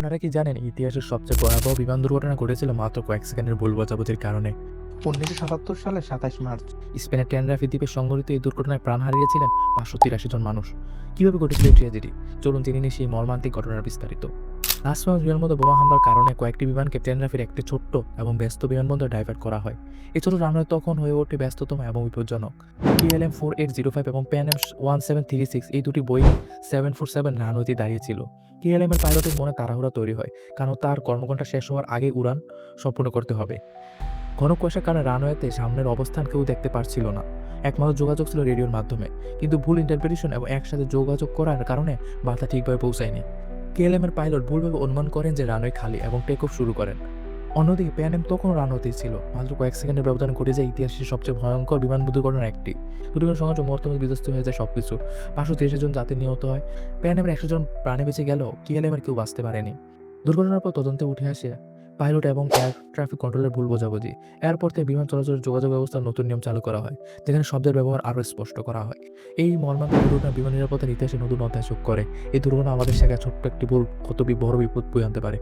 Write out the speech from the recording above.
আপনারা কি জানেন ইতিহাসের সবচেয়ে ভয়াবহ বিমান দুর্ঘটনা ঘটেছিল মাত্র কয়েক সেকেন্ডের ভুল বোঝাবুঝির কারণে? উনিশশো সাতাত্তর সালে সাতাশ মার্চ। স্পেনের ট্যান্ড্রাফি দ্বীপে সংঘটিত এই দুর্ঘটনায় প্রাণ হারিয়েছিলেন পাঁচশো তিরাশি জন মানুষ। কীভাবে ঘটেছিল এই ট্র্যাজেডি? চলুন জেনে নিই সেই মর্মান্তিক ঘটনার বিস্তারিত। বিমানের মতো বোমা হামলার কারণে কয়েকটি বিমানকে টেনরাফির একটি ছোট্ট এবং ব্যস্ত বিমানবন্দর ডাইভার্ট করা হয়। এই রানওয়ে তখন হয়ে ওঠে ব্যস্ততম এবং বিপজ্জনক। PLM four eight zero five এবং pan M one seven three six এই দুটি বই সেভেন ফোর সেভেন রানওয়েতে দাঁড়িয়েছিল কেএলএম এর পাইলটের মনে তাড়াহুড়া তৈরি হয়, কারণ তার কর্মঘণ্টা শেষ হওয়ার আগে উড়ান সম্পূর্ণ করতে হবে। ঘন কুয়াশার কারণে রানওয়েতে সামনের অবস্থান কেউ দেখতে পারছিল না। একমাত্র যোগাযোগ ছিল রেডিওর মাধ্যমে, কিন্তু ভুল ইন্টারপ্রিটেশন এবং একসাথে যোগাযোগ করার কারণে বার্তা ঠিকভাবে পৌঁছায়নি। কেএলএম এর পাইলট ভুলভাবে অনুমান করেন যে রানওয়ে খালি এবং টেক অফ শুরু করেন। অন্যদিকে প্যানেম তখনও রানওয়েতেই ছিল, মাত্র কয়েক সেকেন্ডের ব্যবধান ঘটে যায় ইতিহাসের সবচেয়ে ভয়ঙ্কর বিমান দুর্ঘটনার একটি। দুর্ঘটনার সঙ্গে মর্তমে বিধ্বস্ত হয়ে যায় সবকিছু। পাঁচশো তিরিশ জন যাতে নিহত হয়। প্যানএমের একশো জন প্রাণে বেঁচে গেলেও কেএলএম কেউ বাঁচতে পারেনি। দুর্ঘটনার পর তদন্তে উঠে আসে পাইলট এবং এয়ার ট্রাফিক কন্ট্রোলের ভুল বোঝাবুঝি। এয়ারপোর্ট থেকে বিমান চলাচলের যোগাযোগ ব্যবস্থার নতুন নিয়ম চালু করা হয়, যেখানে শব্দের ব্যবহার আরও স্পষ্ট করা হয়। এই মর্মান্তিক দুর্ঘটনা বিমান নিরাপত্তার ইতিহাসে নতুন অধ্যায় যোগ করে। এই দুর্ঘটনা আমাদের শেখা ছোট্ট একটি ভুল, কত বড় বিপদ বয়ে আনতে পারে।